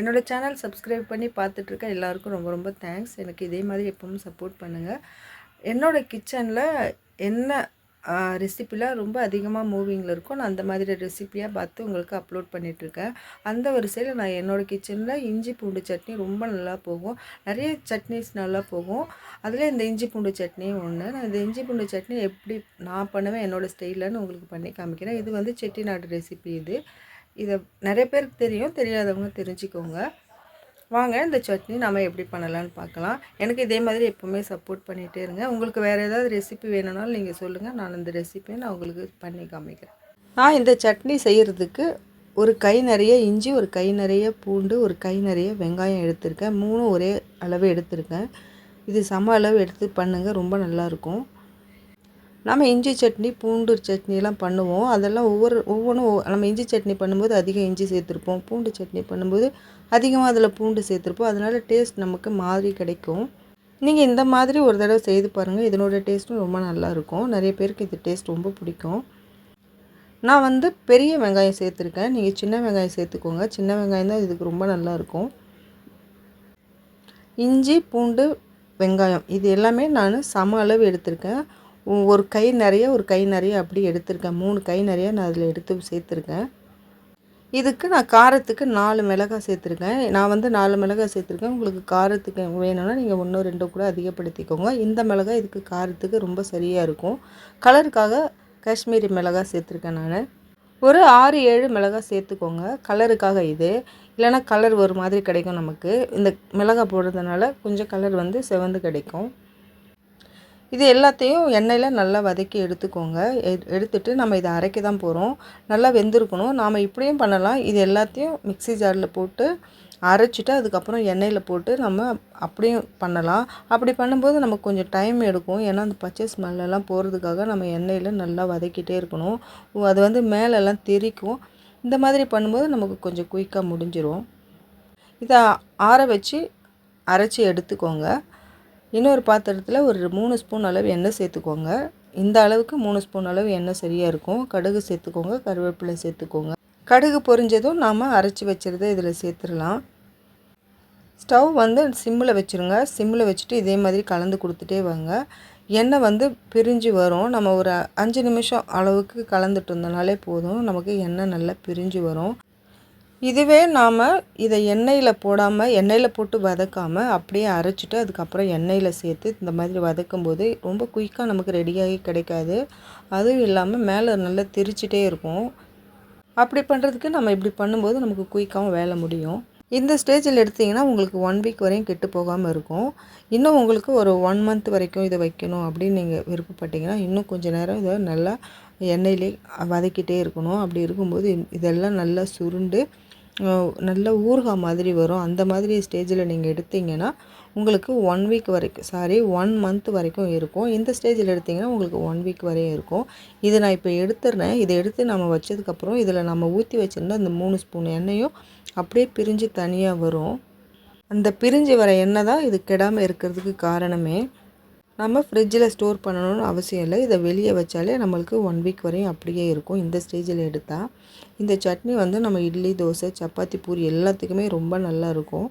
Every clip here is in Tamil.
என்னோட சேனல் சப்ஸ்கிரைப் பண்ணி பார்த்துட்ருக்க எல்லாருக்கும் ரொம்ப ரொம்ப தேங்க்ஸ் எனக்கு இதே மாதிரி எப்பவும் சப்போர்ட் பண்ணுங்கள் என்னோடய கிச்சனில் என்ன ரெசிப்பிலாம் ரொம்ப அதிகமாக மூவிங்கில் இருக்கும் நான் அந்த மாதிரி ரெசிப்பியாக பார்த்து உங்களுக்கு அப்லோட் பண்ணிகிட்ருக்கேன் அந்த வரிசையில் நான் என்னோடய கிச்சனில் இஞ்சி பூண்டு சட்னி ரொம்ப நல்லா போகும். நிறைய சட்னிஸ் நல்லா போகும். அதில் இந்த இஞ்சி பூண்டு சட்னியும் ஒன்று நான் இந்த இஞ்சி பூண்டு சட்னி எப்படி நான் பண்ணுவேன் என்னோடய ஸ்டைலன்னு உங்களுக்கு பண்ணி காமிக்கிறேன். இது வந்து செட்டிநாடு ரெசிபி இது. இதை நிறைய பேருக்கு தெரியும் தெரியாதவங்க தெரிஞ்சுக்கோங்க. வாங்க இந்த சட்னி நம்ம எப்படி பண்ணலான்னு பார்க்கலாம் எனக்கு இதே மாதிரி எப்போவுமே சப்போர்ட் பண்ணிகிட்டே இருங்க. உங்களுக்கு வேறு ஏதாவது ரெசிபி வேணும்னாலும் நீங்கள் சொல்லுங்கள் நான் இந்த ரெசிபியை நான் உங்களுக்கு பண்ணி காமிக்கிறேன். நான் இந்த சட்னி செய்கிறதுக்கு ஒரு கை நிறைய இஞ்சி ஒரு கை நிறைய பூண்டு ஒரு கை நிறைய வெங்காயம் எடுத்திருக்கேன். மூணும் ஒரே அளவு எடுத்திருக்கேன். இது சம அளவு எடுத்து பண்ணுங்கள் ரொம்ப நல்லாயிருக்கும் நம்ம இஞ்சி சட்னி பூண்டு சட்னிலாம் பண்ணுவோம். அதெல்லாம் ஒவ்வொரு ஒவ்வொன்றும் நம்ம இஞ்சி சட்னி பண்ணும்போது அதிகம் இஞ்சி சேர்த்துருப்போம். பூண்டு சட்னி பண்ணும்போது அதிகமாக அதில் பூண்டு சேர்த்துருப்போம். அதனால் டேஸ்ட் நமக்கு மாதிரி கிடைக்கும். நீங்கள் இந்த மாதிரி ஒரு தடவை செய்து பாருங்கள் இதனோட டேஸ்ட்டும் ரொம்ப நல்லாயிருக்கும் நிறைய பேருக்கு இது டேஸ்ட் ரொம்ப பிடிக்கும். நான் வந்து பெரிய வெங்காயம் சேர்த்துருக்கேன். நீங்கள் சின்ன வெங்காயம் சேர்த்துக்கோங்க. சின்ன வெங்காயம் தான் இதுக்கு ரொம்ப நல்லாயிருக்கும் இஞ்சி பூண்டு வெங்காயம் இது எல்லாமே நான் சம அளவு எடுத்திருக்கேன். ஒரு கை நிறைய ஒரு கை நிறைய அப்படி எடுத்திருக்கேன். மூணு கை நிறைய நான் அதில் எடுத்து சேர்த்துருக்கேன். இதுக்கு நான் காரத்துக்கு நாலு மிளகாய் சேர்த்துருக்கேன். நான் வந்து நாலு மிளகாய் சேர்த்துருக்கேன். உங்களுக்கு காரத்துக்கு வேணும்னா நீங்கள் ஒன்றோ ரெண்டோ கூட அதிகப்படுத்திக்கோங்க. இந்த மிளகாய் இதுக்கு காரத்துக்கு ரொம்ப சரியாக இருக்கும். கலருக்காக காஷ்மீரி மிளகாய் சேர்த்துருக்கேன் நான். ஒரு ஆறு ஏழு மிளகாய் சேர்த்துக்கோங்க. கலருக்காக இது. இல்லைனா கலர் ஒரு மாதிரி கிடைக்கும் நமக்கு. இந்த மிளகாய் போடுறதுனால கொஞ்சம் கலர் வந்து செவந்து கிடைக்கும். இது எல்லாத்தையும் எண்ணெயில் நல்லா வதக்கி எடுத்துக்கோங்க. எடுத்துட்டு நம்ம இதை அரைக்க தான் போகிறோம் நல்லா வெந்திருக்கணும். நாம் இப்படியும் பண்ணலாம். இது எல்லாத்தையும் மிக்சி ஜாரில் போட்டு அரைச்சிட்டு அதுக்கப்புறம் எண்ணெயில் போட்டு நம்ம அப்படியும் பண்ணலாம். அப்படி பண்ணும்போது நமக்கு கொஞ்சம் டைம் எடுக்கும். ஏன்னா அந்த பச்சை ஸ்மெல்லாம் போகிறதுக்காக நம்ம எண்ணெயில் நல்லா வதக்கிட்டே இருக்கணும். அது வந்து மேலெல்லாம் தெரிக்கும். இந்த மாதிரி பண்ணும்போது நமக்கு கொஞ்சம் குயிக்காக முடிஞ்சிடும் இதை ஆற வச்சு அரைச்சி எடுத்துக்கோங்க. இன்னொரு பாத்திரத்தில் ஒரு மூணு ஸ்பூன் அளவு எண்ணெய் சேர்த்துக்கோங்க. இந்த அளவுக்கு மூணு ஸ்பூன் அளவு எண்ணெய் சரியாக இருக்கும். கடுகு சேர்த்துக்கோங்க கருவேப்பிலை சேர்த்துக்கோங்க. கடுகு பொரிஞ்சதும் நாம் அரைச்சி வச்சுருதை இதில் சேர்த்துடலாம். ஸ்டவ் வந்து சிம்மில் வச்சுருங்க. சிம்மில் வச்சுட்டு இதே மாதிரி கலந்து கொடுத்துட்டே வாங்க. எண்ணெய் வந்து பிரிஞ்சு வரும். நம்ம ஒரு அஞ்சு நிமிஷம் அளவுக்கு கலந்துட்டு இருந்தனாலே போதும். நமக்கு எண்ணெய் நல்லா பிரிஞ்சு வரும். இதுவே நாம் இதை எண்ணெயில் போடாமல் எண்ணெயில் போட்டு வதக்காமல் அப்படியே அரைச்சிட்டு அதுக்கப்புறம் எண்ணெயில் சேர்த்து இந்த மாதிரி வதக்கும் போது ரொம்ப குயிக்காக நமக்கு ரெடியாகி கிடைக்காது. அதுவும் இல்லாமல் மேலே நல்லா திரிச்சிட்டே இருக்கும். அப்படி பண்ணுறதுக்கு நம்ம இப்படி பண்ணும்போது நமக்கு குயிக்காகவும் வேலை முடியும். இந்த ஸ்டேஜில் எடுத்திங்கன்னா உங்களுக்கு ஒன் வீக் வரையும் கெட்டு போகாமல் இருக்கும். இன்னும் உங்களுக்கு ஒரு ஒன் மந்த் வரைக்கும் இதை வைக்கணும் அப்படின்னு நீங்கள் விருப்பப்பட்டீங்கன்னா இன்னும் கொஞ்சம் நேரம் இதை நல்லா எண்ணெயிலே வதக்கிட்டே இருக்கணும். அப்படி இருக்கும்போது இதெல்லாம் நல்லா சுருண்டு நல்ல ஊறுகாய் மாதிரி வரும். அந்த மாதிரி ஸ்டேஜில் நீங்கள் எடுத்திங்கன்னா உங்களுக்கு ஒன் வீக் வரைக்கும் சாரி ஒன் மந்த் வரைக்கும் இருக்கும். இந்த ஸ்டேஜில் எடுத்திங்கன்னா உங்களுக்கு ஒன் வீக் வரையும் இருக்கும். இதை நான் இப்போ எடுத்துடுறேன் இதை எடுத்து நம்ம வச்சதுக்கப்புறம் இதில் நம்ம ஊற்றி வச்சுருந்தா அந்த மூணு ஸ்பூன் எண்ணெயும் அப்படியே பிரிஞ்சு தனியாக வரும். அந்த பிரிஞ்சு வர எண்ணெய் தான் இது கெடாமல் இருக்கிறதுக்கு காரணமே. நம்ம ஃப்ரிட்ஜில் ஸ்டோர் பண்ணணும்னு அவசியம் இல்லை. இதை வெளியே வச்சாலே நம்மளுக்கு ஒன் வீக் வரையும் அப்படியே இருக்கும். இந்த ஸ்டேஜில் எடுத்தால் இந்த சட்னி வந்து நம்ம இட்லி தோசை சப்பாத்தி பூரி எல்லாத்துக்குமே ரொம்ப நல்லா இருக்கும்.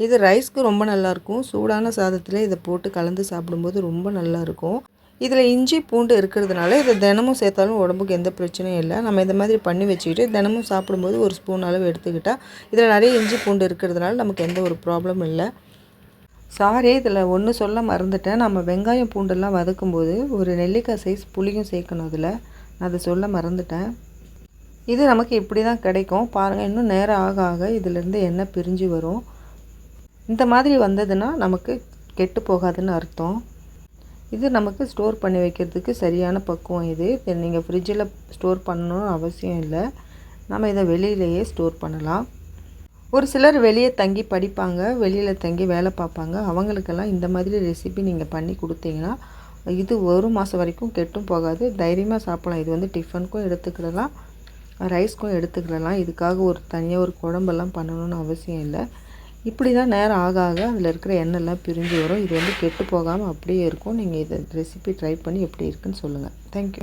இது ரைஸ்க்கு ரொம்ப நல்லாயிருக்கும் சூடான சாதத்தில் இதை போட்டு கலந்து சாப்பிடும்போது ரொம்ப நல்லாயிருக்கும் இதில் இஞ்சி பூண்டு இருக்கிறதுனால இதை தினமும் சேர்த்தாலும் உடம்புக்கு எந்த பிரச்சனையும் இல்லை. நம்ம இந்த மாதிரி பண்ணி வச்சுக்கிட்டு தினமும் சாப்பிடும்போது ஒரு ஸ்பூன் அளவு எடுத்துக்கிட்டால் இதில் நிறைய இஞ்சி பூண்டு இருக்கிறதுனால நமக்கு எந்த ஒரு ப்ராப்ளமும் இல்லை. சாரி இதில் ஒன்று சொல்ல மறந்துட்டேன். நம்ம வெங்காயம் பூண்டெல்லாம் வதக்கும்போது ஒரு நெல்லிக்காய் சைஸ் புளியும் சேர்க்கணும் அதில் நான் அதை சொல்ல மறந்துட்டேன். இது நமக்கு இப்படி தான் கிடைக்கும். பாருங்கள் இன்னும் நேரம் ஆக ஆக இதிலேருந்து எண்ணெய் பிரிஞ்சு வரும். இந்த மாதிரி வந்ததுன்னா நமக்கு கெட்டு போகாதுன்னு அர்த்தம். இது நமக்கு ஸ்டோர் பண்ணி வைக்கிறதுக்கு சரியான பக்குவம் இது. நீங்கள் ஃப்ரிட்ஜில் ஸ்டோர் பண்ணணும்னு அவசியம் இல்லை. நம்ம இதை வெளியிலேயே ஸ்டோர் பண்ணலாம். ஒரு சிலர் வெளியே தங்கி படிப்பாங்க வெளியில் தங்கி வேலை பார்ப்பாங்க. அவங்களுக்கெல்லாம் இந்த மாதிரி ரெசிபி நீங்கள் பண்ணி கொடுத்தீங்கன்னா இது ஒரு மாதம் வரைக்கும் கெட்டும் போகாது. தைரியமாக சாப்பிடலாம். இது வந்து டிஃபனுக்கும் எடுத்துக்கிடலாம். ரைஸ்க்கும் எடுத்துக்கிடலாம். இதுக்காக ஒரு தனியாக ஒரு குழம்பெல்லாம் பண்ணணும்னு அவசியம் இல்லை. இப்படி தான் நேரம் ஆக ஆக அதில் இருக்கிற எண்ணெய்லாம் பிரிஞ்சு வரும். இது வந்து கெட்டு போகாமல் அப்படியே இருக்கும். நீங்கள் இதை ரெசிபி ட்ரை பண்ணி எப்படி இருக்குன்னு சொல்லுங்கள் தேங்க்யூ